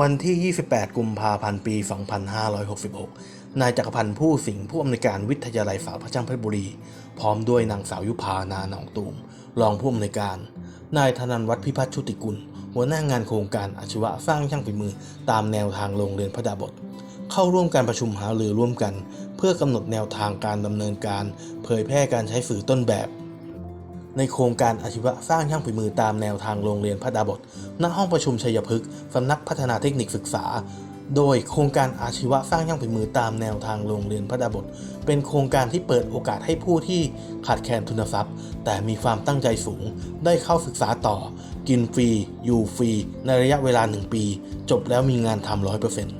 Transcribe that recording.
วันที่ 28 กุมภาพันธ์ ปี 2566 นายจักรพันธ์ผู้สิงห์ผู้อำนวยการวิทยาลัยสาวพระช่างเพชรบุรี พร้อมด้วยนางสาวยุพานาหนองตูม รองผู้อำนวยการ นายธนันวัฒน์พิพัฒน์ชุติกุล หัวหน้างานโครงการอาชีวะสร้างช่างฝีมือ ตามแนวทางโรงเรียนพระดาบท เข้าร่วมการประชุมหารือร่วมกัน เพื่อกำหนดแนวทางการดำเนินการ เผยแพร่การใช้สื่อต้นแบบ ในโครงการอาชีวะสร้างช่างฝีมือตามแนวทางโรงเรียนพระดาบทณห้องประชุมชัยพฤกษ์สำนักพัฒนาเทคนิคศึกษา โดยโครงการอาชีวะสร้างช่างฝีมือตามแนวทางโรงเรียนพระดาบทเป็นโครงการที่เปิดโอกาสให้ผู้ที่ขาดแคลนทุนทรัพย์ แต่มีความตั้งใจสูง ได้เข้าศึกษาต่อ กินฟรี อยู่ฟรี ในระยะเวลา 1 ปี จบแล้วมีงานทำร้อยเปอร์เซ็นต์